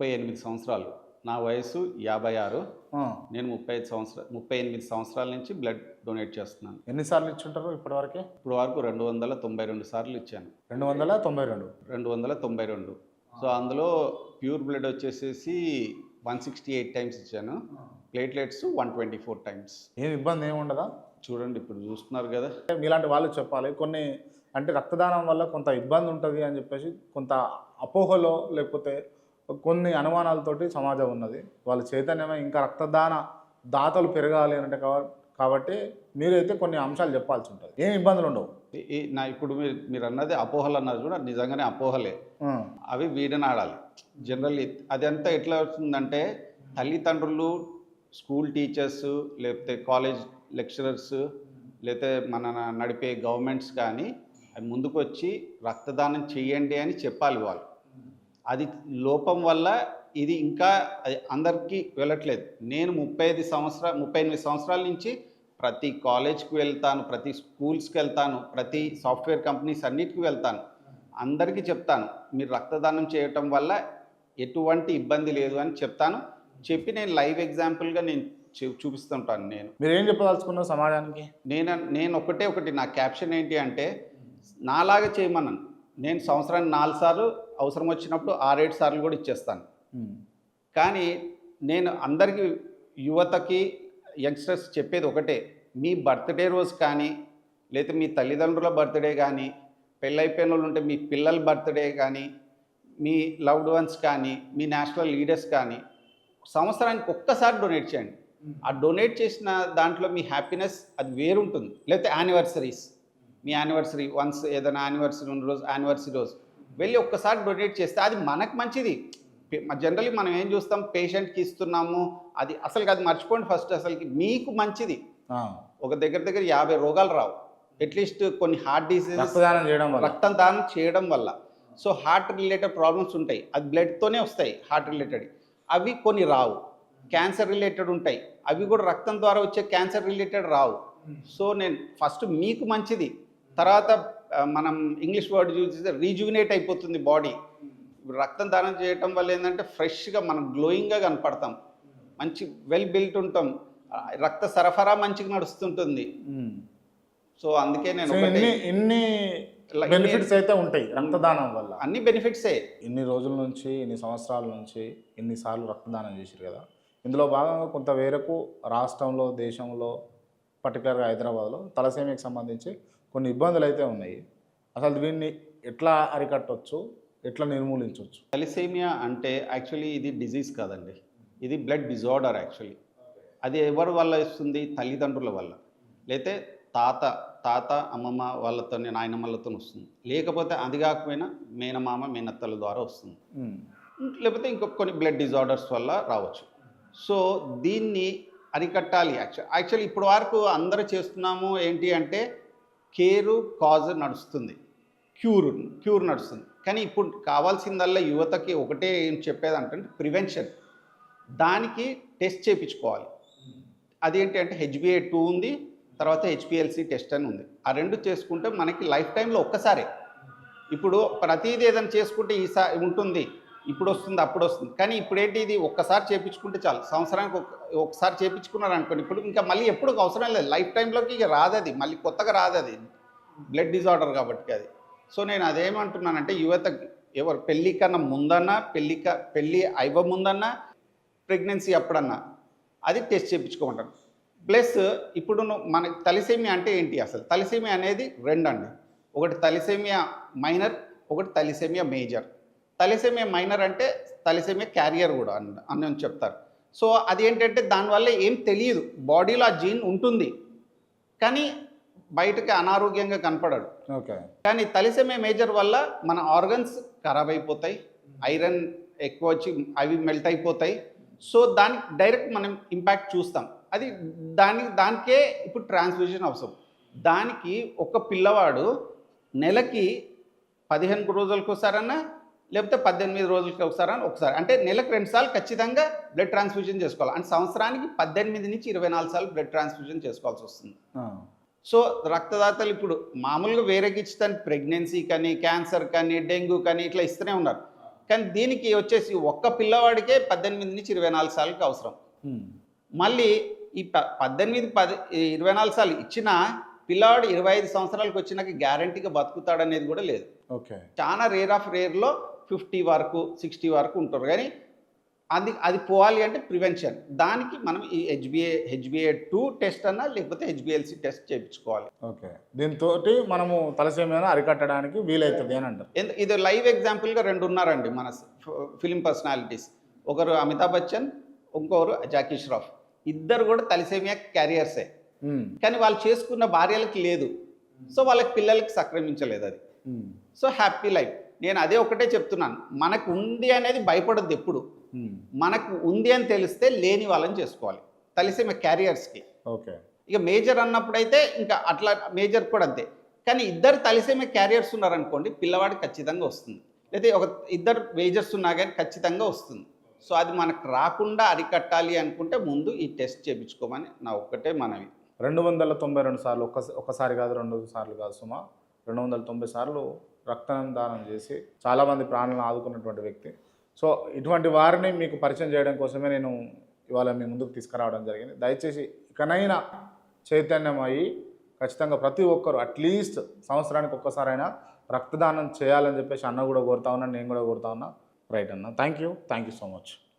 ముప్పై ఎనిమిది సంవత్సరాలు. నా వయసు యాభై ఆరు. నేను ముప్పై ఐదు సంవత్సరాలు ముప్పై ఎనిమిది సంవత్సరాల నుంచి బ్లడ్ డొనేట్ చేస్తున్నాను. ఎన్నిసార్లు ఇచ్చుంటారు ఇప్పటివరకు? ఇప్పుడు వరకు రెండు వందల తొంభై రెండు సార్లు ఇచ్చాను. రెండు వందల తొంభై రెండు. రెండు వందల తొంభై రెండు. సో అందులో ప్యూర్ బ్లడ్ వచ్చేసేసి వన్ సిక్స్టీ ఎయిట్ టైమ్స్ ఇచ్చాను. Platelets one twenty four times. ఏం ఇబ్బంది ఏమి ఉండదా? చూడండి ఇప్పుడు చూస్తున్నారు కదా. మీలాంటి వాళ్ళు చెప్పాలి. కొన్ని అంటే రక్తదానం వల్ల కొంత ఇబ్బంది ఉంటుంది అని చెప్పేసి కొంత అపోహలో లేకపోతే కొన్ని అనుమానాలతోటి సమాజం ఉన్నది. వాళ్ళ చైతన్యమే ఇంకా రక్తదాన దాతలు పెరగాలి అంటే కాబట్టి మీరైతే కొన్ని అంశాలు చెప్పాల్సి ఉంటుంది. ఏం ఇబ్బందులు ఉండవు. నా ఇప్పుడు మీరు మీరు అన్నది అపోహలు అన్నారు కూడా నిజంగానే అపోహలే. అవి వీడనాడాలి. జనరల్లీ అదంతా ఎట్లా అవుతుందంటే తల్లిదండ్రులు స్కూల్ టీచర్స్ లేకపోతే కాలేజ్ లెక్చరర్స్ లేకపోతే మన నడిపే గవర్నమెంట్స్ కానీ అవి ముందుకు వచ్చి రక్తదానం చేయండి అని చెప్పాలి వాళ్ళు. అది లోపం వల్ల ఇది ఇంకా అది అందరికీ వెళ్ళట్లేదు. నేను ముప్పై ఐదు సంవత్సరాలు ముప్పై ఎనిమిది సంవత్సరాల నుంచి ప్రతి కాలేజ్కి వెళ్తాను ప్రతి స్కూల్స్కి వెళ్తాను ప్రతి సాఫ్ట్వేర్ కంపెనీస్ అన్నిటికీ వెళ్తాను. అందరికీ చెప్తాను మీరు రక్తదానం చేయటం వల్ల ఎటువంటి ఇబ్బంది లేదు అని చెప్తాను. చెప్పి నేను లైవ్ ఎగ్జాంపుల్గా నేను చూ- చూపిస్తుంటాను నేను. మీరు ఏం చెప్పదలుచుకున్నారు సమాజానికి? నేను నేను ఒకటే ఒకటి నా క్యాప్షన్ ఏంటి అంటే నాలాగా చేయమన్నాను. నేను సంవత్సరానికి నాలుగు సార్లు అవసరం వచ్చినప్పుడు ఆరేడు సార్లు కూడా ఇచ్చేస్తాను. కానీ నేను అందరికీ యువతకి యంగ్స్టర్స్ చెప్పేది ఒకటే మీ బర్త్డే రోజు కానీ లేదా మీ తల్లిదండ్రుల బర్త్డే కానీ పెళ్ళైపోయిన వాళ్ళు ఉంటే మీ పిల్లల బర్త్డే కానీ మీ లవ్డ్ వన్స్ కానీ మీ నేషనల్ లీడర్స్ కానీ సంవత్సరానికి ఒక్కసారి డొనేట్ చేయండి. ఆ డొనేట్ చేసిన దాంట్లో మీ హ్యాపీనెస్ అది వేరుంటుంది. లేకపోతే యానివర్సరీస్. మీ యానివర్సరీ వన్స్ ఏదైనా యానివర్సరీ ఉన్న రోజు యానివర్సరీ రోజు వెళ్ళి ఒక్కసారి డొనేట్ చేస్తే అది మనకు మంచిది. జనరల్లీ మనం ఏం చూస్తాం? పేషెంట్కి ఇస్తున్నాము. అది అసలు అది మర్చిపోండి ఫస్ట్ అసలుకి మీకు మంచిది. ఒక దగ్గర దగ్గర యాభై రోగాలు రావు. అట్లీస్ట్ కొన్ని హార్ట్ డిసీజెస్ రక్తదానం చేయడం వల్ల. రక్తం దానం చేయడం వల్ల. సో హార్ట్ రిలేటెడ్ ప్రాబ్లమ్స్ ఉంటాయి. అది బ్లడ్తోనే వస్తాయి హార్ట్ రిలేటెడ్ అవి కొన్ని రావు. క్యాన్సర్ రిలేటెడ్ ఉంటాయి. అవి కూడా రక్తం ద్వారా వచ్చే క్యాన్సర్ రిలేటెడ్ రావు. సో నేను ఫస్ట్ మీకు మంచిది. తర్వాత మనం ఇంగ్లీష్ వర్డ్ యూజ్ చేస్తే రీజువినేట్ అయిపోతుంది బాడీ రక్తం దానం చేయటం వల్ల ఏంటంటే ఫ్రెష్గా మనం గ్లోయింగ్గా కనపడతాం. మంచి వెల్ బిల్ట్ ఉంటాం. రక్త సరఫరా మంచిగా నడుస్తుంటుంది. ఉమ్. సో అందుకే నేను ఇన్ని- బెనిఫిట్స్ అయితే ఉంటాయి రక్తదానం వల్ల? అన్ని బెనిఫిట్సే ఇన్ని రోజుల నుంచి ఇన్ని సంవత్సరాల నుంచి ఇన్నిసార్లు రక్తదానం చేశారు కదా? ఇందులో భాగంగా కొంత వేరకు రాష్ట్రంలో దేశంలో పర్టికులర్గా హైదరాబాద్లో తలసేమికి సంబంధించి కొన్ని ఇబ్బందులు అయితే ఉన్నాయి. అసలు దీన్ని ఎట్లా అరికట్టవచ్చు ఎట్లా నిర్మూలించవచ్చు తలిసేమియా అంటే యాక్చువల్లీ ఇది డిజీజ్ కాదండి. ఇది బ్లడ్ డిజార్డర్ యాక్చువల్లీ. అది ఎవరి వల్ల వస్తుంది? తల్లిదండ్రుల వల్ల. లేతే తాత తాత అమ్మమ్మ వాళ్ళతో నాయనమ్మలతో వస్తుంది. లేకపోతే అది కాకపోయినా మేనమామ మేనత్తల ద్వారా వస్తుంది. లేకపోతే ఇంకొక కొన్ని బ్లడ్ డిజార్డర్స్ వల్ల రావచ్చు. సో దీన్ని అరికట్టాలి యాక్చువల్ యాక్చువల్ ఇప్పుడు వరకు అందరూ చేస్తున్నాము ఏంటి అంటే కేరు కాజ్ నడుస్తుంది. క్యూర్ క్యూర్ నడుస్తుంది. కానీ ఇప్పుడు కావాల్సిందల్లా యువతకి ఒకటే ఏం చెప్పేది అంటే ప్రివెన్షన్. దానికి టెస్ట్ చేయించుకోవాలి. అదేంటి అంటే హెచ్బిఏ టూ ఉంది తర్వాత హెచ్పిఎల్సి టెస్ట్ అని ఉంది. ఆ రెండు చేసుకుంటే మనకి లైఫ్ టైంలో ఒక్కసారే. ఇప్పుడు ప్రతిదీ ఏదైనా చేసుకుంటే ఈసారి ఉంటుంది. ఇప్పుడు వస్తుంది అప్పుడు వస్తుంది కానీ ఇప్పుడు ఏంటి ఇది ఒక్కసారి చేపించుకుంటే చాలు. సంవత్సరానికి ఒక ఒకసారి చేపించుకున్నారు అనుకోండి ఇప్పుడు ఇంకా మళ్ళీ ఎప్పుడు అవసరం లేదు. లైఫ్ టైంలోకి ఇక రాదు అది మళ్ళీ కొత్తగా రాదు అది బ్లడ్ డిజార్డర్ కాబట్టి అది. సో నేను అదేమంటున్నానంటే యువత ఎవరు పెళ్ళి కన్నా ముందన్నా పెళ్ళి క- పెళ్ళి అయ్య ముందన్నా ప్రెగ్నెన్సీ అప్పుడన్నా అది టెస్ట్ చేయించుకోమంటారు ప్లస్ ఇప్పుడు మన తలిసేమియా అంటే ఏంటి అసలు? తలిసేమియా అనేది రెండు అండి ఒకటి తలిసేమియా మైనర్ ఒకటి తలిసేమియా మేజర్. తలిసేమియా మైనర్ అంటే తలిసేమియా క్యారియర్ కూడా అని అని చెప్తారు. సో అది ఏంటంటే దానివల్ల ఏం తెలియదు. బాడీలో ఆ జీన్ ఉంటుంది. కానీ బయటకి అనారోగ్యంగా కనపడడు. ఓకే. కానీ తలిసెమే మేజర్ వల్ల మన ఆర్గన్స్ ఖరాబ్ అయిపోతాయి. ఐరన్ ఎక్కువ వచ్చి అవి మెల్ట్ అయిపోతాయి. సో దానికి డైరెక్ట్ మనం ఇంపాక్ట్ చూస్తాం. అది దాని దానికే ఇప్పుడు ట్రాన్స్ఫ్యూజన్ అవసరం. దానికి ఒక పిల్లవాడు నెలకి పదిహేను రోజులకు ఒకసారన్నా లేకపోతే పద్దెనిమిది రోజులకి ఒకసారి ఒకసారి. అంటే నెలకు రెండు సార్లు ఖచ్చితంగా బ్లడ్ ట్రాన్స్ఫ్యూజన్ చేసుకోవాలి. అంటే సంవత్సరానికి పద్దెనిమిది నుంచి ఇరవై నాలుగు సార్లు బ్లడ్ ట్రాన్స్ఫ్యూజన్ చేసుకోవాల్సి వస్తుంది. సో రక్తదాతలు ఇప్పుడు మామూలుగా వేరేకి ఇస్తాను ప్రెగ్నెన్సీ కానీ క్యాన్సర్ కానీ డెంగ్యూ కానీ ఇట్లా ఇస్తూనే ఉన్నారు. కానీ దీనికి వచ్చేసి ఒక్క పిల్లవాడికే పద్దెనిమిది నుంచి ఇరవై నాలుగు సార్లకి అవసరం. మళ్ళీ ఈ ప పద్దెనిమిది పది ఇరవై నాలుగు సార్లు ఇచ్చిన పిల్లవాడు ఇరవై ఐదు సంవత్సరాలకు వచ్చినాక గ్యారంటీగా బతుకుతాడనేది కూడా లేదు. ఓకే. చాలా రేర్ ఆఫ్ రేర్లో ఫిఫ్టీ వరకు సిక్స్టీ వరకు ఉంటారు. కానీ అది అది పోవాలి అంటే ప్రివెన్షన్. దానికి మనం ఈ హెచ్బిఏ హెచ్బిఏ టూ టెస్ట్ అన్నా లేకపోతే హెచ్బిఎల్సి టెస్ట్ చేయించుకోవాలి. ఓకే. దీంతో మనము తలసేమియాను అరికట్టడానికి వీలవుతుంది అని అంటారు. ఇది లైవ్ ఎగ్జాంపుల్గా రెండు ఉన్నారండి మన ఫిలిం పర్సనాలిటీస్. ఒకరు అమితాబ్ బచ్చన్ ఇంకొకరు జాకీ ష్రాఫ్. ఇద్దరు కూడా తలిసేమియా క్యారియర్సే. కానీ వాళ్ళు చేసుకున్న భార్యలకి లేదు. సో వాళ్ళకి పిల్లలకి సంక్రమించలేదు అది. So happy life. నేను అదే ఒకటే చెప్తున్నాను. మనకు ఉంది అనేది భయపడద్దు ఎప్పుడు. మనకు ఉంది అని తెలిస్తే లేని వాళ్ళని చేసుకోవాలి. తలిసేమ క్యారియర్స్కి. ఓకే. ఇక మేజర్ అన్నప్పుడైతే ఇంకా అట్లా మేజర్ కూడా అంతే. కానీ ఇద్దరు తలిసేమ క్యారియర్స్ ఉన్నారనుకోండి పిల్లవాడు ఖచ్చితంగా వస్తుంది. లేదా ఒక ఇద్దరు మేజర్స్ ఉన్నా కానీ ఖచ్చితంగా వస్తుంది. సో అది మనకు రాకుండా అరికట్టాలి అనుకుంటే ముందు ఈ టెస్ట్ చేయించుకోమని నా ఒక్కటే మనవి. రెండు వందల తొంభై రెండు సార్లు ఒక్క ఒకసారి కాదు రెండు సార్లు కాదు సుమా. రెండు వందల తొంభై సార్లు రక్తం దానం చేసి చాలామంది ప్రాణాలను ఆదుకున్నటువంటి వ్యక్తి. సో ఇటువంటి వారిని మీకు పరిచయం చేయడం కోసమే నేను ఇవాళ మీ ముందుకు తీసుకురావడం జరిగింది. దయచేసి ఇకనైనా చైతన్యం అయ్యి ఖచ్చితంగా ప్రతి ఒక్కరు అట్లీస్ట్ సంవత్సరానికి ఒక్కసారైనా రక్తదానం చేయాలని చెప్పేసి అన్న కూడా కోరుతా ఉన్నా నేను కూడా కోరుతా ఉన్నా. రైట్ అన్న. Thank you thank you so much.